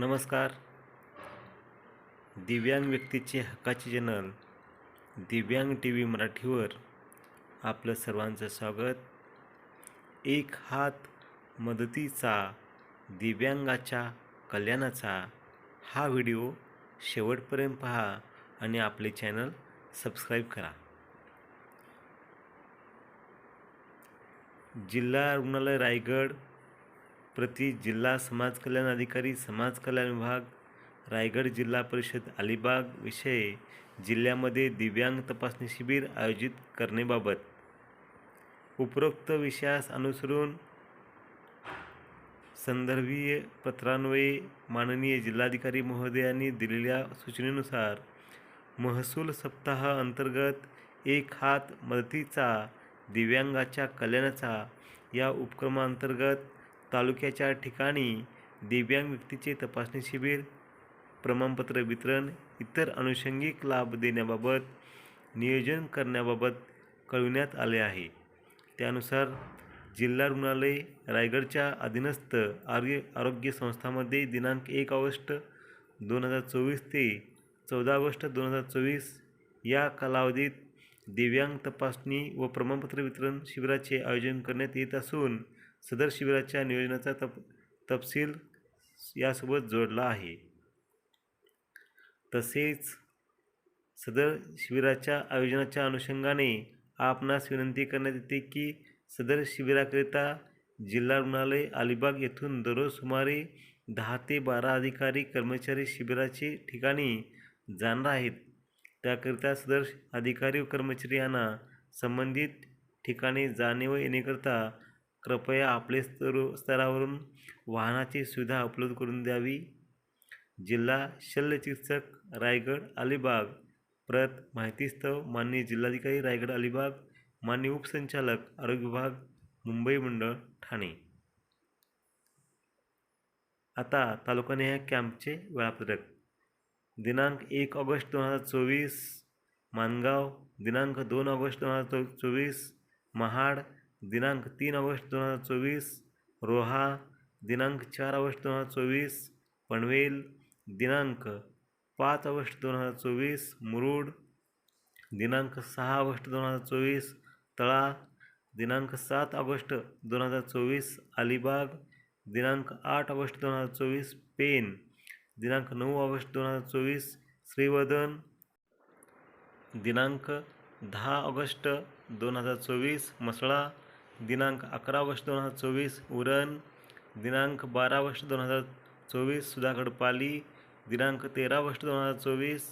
नमस्कार. दिव्यांग व्यक्तीचे हक्काचे चॅनल दिव्यांग टी व्ही मराठीवर आपलं सर्वांचं स्वागत. एक हात मदतीचा दिव्यांगाच्या कल्याणाचा हा व्हिडिओ शेवटपर्यंत पहा आणि आपले चॅनल सबस्क्राईब करा. जिल्हा रुग्णालय रायगड प्रति जिल्हा समाज कल्याण अधिकारी समाज कल्याण विभाग रायगड जिल्हा परिषद अलिबाग विषय जिल्ह्यामध्ये दिव्यांग तपासणी शिबिर आयोजित करण्याबाबत उपरोक्त विषयास अनुसरून संदर्भीय पत्रान्वये माननीय जिल्हाधिकारी महोदयांनी दिलेल्या सूचनेनुसार महसूल सप्ताह अंतर्गत एक हात मदतीचा दिव्यांगाच्या कल्याणाचा या उपक्रमांतर्गत तालुक्याच्या ठिकाणी दिव्यांग व्यक्तीचे तपासणी शिबिर प्रमाणपत्र वितरण इतर अनुषंगिक लाभ देण्याबाबत नियोजन करण्याबाबत कळविण्यात आले आहे. त्यानुसार जिल्हा रुग्णालय रायगडच्या अधीनस्थ आरोग्य आरोग्य संस्थांमध्ये दिनांक एक ऑगस्ट दोन हजार चोवीस ते चौदा ऑगस्ट दोन हजार चोवीस या कालावधीत दिव्यांग तपासणी व प्रमाणपत्र वितरण शिबिराचे आयोजन करण्यात येत असून सदर शिबिराच्या नियोजनाचा तप तपशील यासोबत जोडला आहे. तसेच सदर शिबिराच्या आयोजनाच्या अनुषंगाने आपणास विनंती करण्यात येते की सदर शिबिराकरिता जिल्हा रुग्णालय अलिबाग येथून दररोज सुमारे दहा ते बारा अधिकारी कर्मचारी शिबिराचे ठिकाणी जाणार आहेत. त्याकरिता सदर अधिकारी व कर्मचारी यांना संबंधित ठिकाणी जाणे व येण्याकरिता कृपया आपले स्तर स्तरावरून वाहनाची सुविधा उपलब्ध करून द्यावी. जिल्हा शल्यचिकित्सक रायगड अलिबाग. प्रत माहितीस्तव माननीय जिल्हाधिकारी रायगड अलिबाग. माननीय उपसंचालक आरोग्य विभाग मुंबई मंडळ ठाणे. आता तालुकानिहाय कॅम्पचे वेळापत्रक. दिनांक एक ऑगस्ट दोन हजार चोवीस. मानगाव दिनांक दोन ऑगस्ट दोन हजार चो चोवीस. महाड दिनांक तीन ऑगस्ट दोन हजार चोवीस रोहा दिनांक चार ऑगस्ट दोन हजार चोवीस पनवेल दिनांक पाच ऑगस्ट दोन हजार चोवीस मुरुड दिनांक सहा ऑगस्ट दोन हजार चोवीस तळा दिनांक सात ऑगस्ट दोन हजार चोवीस अलिबाग दिनांक आठ ऑगस्ट दोन हजार चोवीस पेन दिनांक नऊ ऑगस्ट दोन हजार चोवीस श्रीवर्धन दिनांक दहा ऑगस्ट दोन हजार चोवीस मसळा दिनांक अकरा वर्ष दोन हजार चोवीस उरण दिनांक बारा वर्ष दोन हजार चोवीस सुधागड पाली दिनांक तेरा वर्ष दोन हजार चोवीस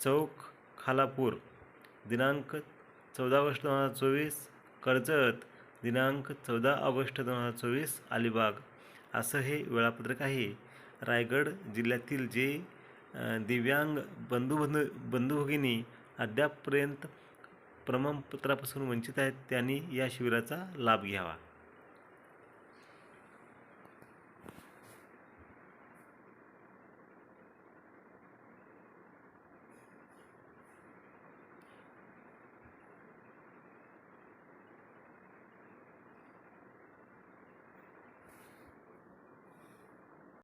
चौक खालापूर दिनांक चौदा ऑगस्ट दोन हजार चोवीस कर्जत दिनांक चौदा ऑगस्ट दोन हजार चोवीस अलिबाग. असं हे वेळापत्रक आहे. रायगड जिल्ह्यातील जे दिव्यांग बंधू बंधू बंधू भगिनी अद्यापपर्यंत प्रमाणपत्रापासून वंचित आहेत त्यांनी या शिबिराचा लाभ घ्यावा.